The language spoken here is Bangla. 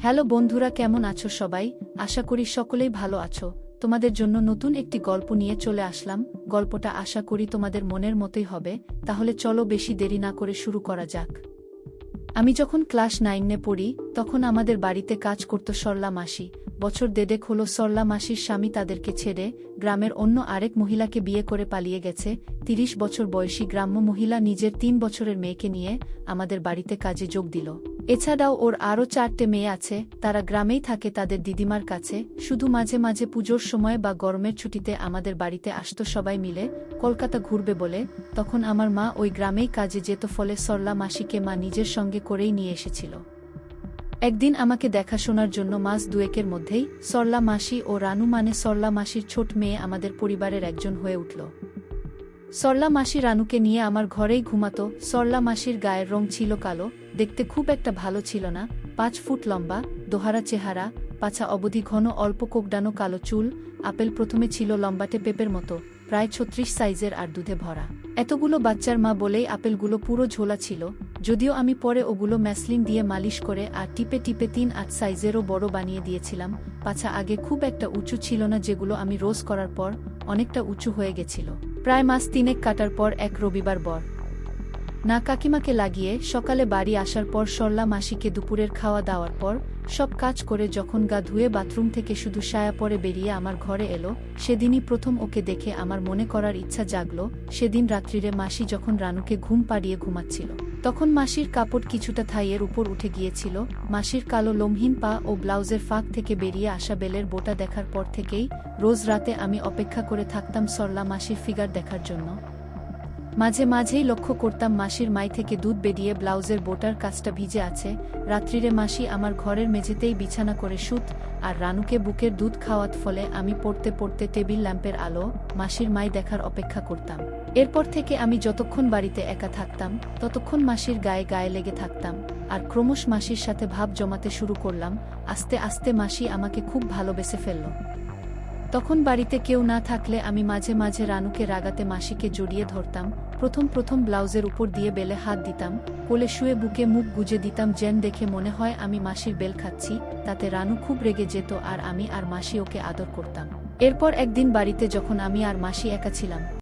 হ্যালো বন্ধুরা, কেমন আছো সবাই? আশা করি সকলেই ভালো আছো। তোমাদের জন্য নতুন একটি গল্প নিয়ে চলে আসলাম। গল্পটা আশা করি তোমাদের মনের মতোই হবে। তাহলে চলো বেশি দেরি না করে শুরু করা যাক। আমি যখন ক্লাস নাইনে পড়ি, তখন আমাদের বাড়িতে কাজ করত সরলা মাসি। বছর দেড়েক হলো সরলা মাসির স্বামী তাদেরকে ছেড়ে গ্রামের অন্য আরেক মহিলাকে বিয়ে করে পালিয়ে গেছে। তিরিশ বছর বয়সী গ্রাম্য মহিলা নিজের তিন বছরের মেয়েকে নিয়ে আমাদের বাড়িতে কাজে যোগ দিল। এছাড়াও ওর আরও চারটে মেয়ে আছে, তারা গ্রামেই থাকে তাদের দিদিমার কাছে, শুধু মাঝে মাঝে পুজোর সময় বা গরমের ছুটিতে আমাদের বাড়িতে আসতো সবাই মিলে, কলকাতা ঘুরবে বলে, তখন আমার মা ওই গ্রামেই কাজে যেত ফলে সরলা মাসিকে মা নিজের সঙ্গে করেই নিয়ে এসেছিল। একদিন আমাকে দেখাশোনার জন্য মাস দুয়েকের মধ্যেই সরলা মাসি ও রানু মানে সরলা মাসির ছোট মেয়ে আমাদের পরিবারের একজন হয়ে উঠল। সরলা মাসি রানুকে নিয়ে আমার ঘরেই ঘুমাতো। সরলা মাসির গায়ের রং ছিল কালো, দেখতে খুব একটা ভালো ছিল না। পাঁচ ফুট লম্বা, দোহারা চেহারা, পাছা অবধি ঘন অল্প কোকডানো কালো চুল, আপেল প্রথমে ছিল লম্বাটে পেপের মতো, প্রায় ছত্রিশ সাইজের আর দুধে ভরা। এতগুলো বাচ্চার মা বলেই আপেলগুলো পুরো ঝোলা ছিল, যদিও আমি পরে ওগুলো ম্যাসলিন দিয়ে মালিশ করে আর টিপে টিপে তিন আট সাইজেরও বড় বানিয়ে দিয়েছিলাম। পাছা আগে খুব একটা উঁচু ছিল না, যেগুলো আমি রোজ করার পর অনেকটা উঁচু হয়ে গেছিল। প্রায় মাস তিনেক কাটার পর এক রবিবার বর। না কাকিমাকে লাগিয়ে সকালে বাড়ি আসার পর সরলা মাসিকে দুপুরের খাওয়া দাওয়ার পর সব কাজ করে যখন গা ধুয়ে বাথরুম থেকে শুধু সায়া পরে বেরিয়ে আমার ঘরে এলো, সেদিনই প্রথম ওকে দেখে আমার মনে করার ইচ্ছা জাগলো, সেদিন রাত্রিরে মাসি যখন রানুকে ঘুম পাড়িয়ে ঘুমাচ্ছিল। তখন মাসির কাপড় কিছুটা থাইয়ের উপর উঠে গিয়েছিল, মাসির কালো লোমহীন পা ও ব্লাউজের ফাঁক থেকে বেরিয়ে আসা বেলের বোটা দেখার পর থেকেই রোজ রাতে আমি অপেক্ষা করে থাকতাম সরলা মাসির ফিগার দেখার জন্য। মাঝে মাঝেই লক্ষ্য করতাম মাসির মাই থেকে দুধ বেরিয়ে ব্লাউজের বোটার কাজটা ভিজে আছে, রাত্রিরে মাসি আমার ঘরের মেঝেতেই বিছানা করে সুত আর রানুকে বুকের দুধ খাওয়াত ফলে আমি পড়তে পড়তে টেবিল ল্যাম্পের আলো মাসির মাই দেখার অপেক্ষা করতাম। এরপর থেকে আমি যতক্ষণ বাড়িতে একা থাকতাম, ততক্ষণ মাসির গায়ে গায়ে লেগে থাকতাম, আর ক্রমশ মাসির সাথে ভাব জমাতে শুরু করলাম, আস্তে আস্তে মাসি আমাকে খুব ভালোবেসে ফেলল। তখন বাড়িতে কেউ না থাকলে আমি মাঝে মাঝে রানুকে রাগাতে মাসিকে জড়িয়ে ধরতাম, প্রথম প্রথম ব্লাউজের উপর দিয়ে বেলে হাত দিতাম, কোলে শুয়ে বুকে মুখ গুজে দিতাম জেন দেখে মনে হয় আমি মাসির বেল খাচ্ছি, তাতে রানু খুব রেগে যেত আর আমি আর মাসি ওকে আদর করতাম। এরপর একদিন বাড়িতে যখন আমি আর মাসি একা ছিলাম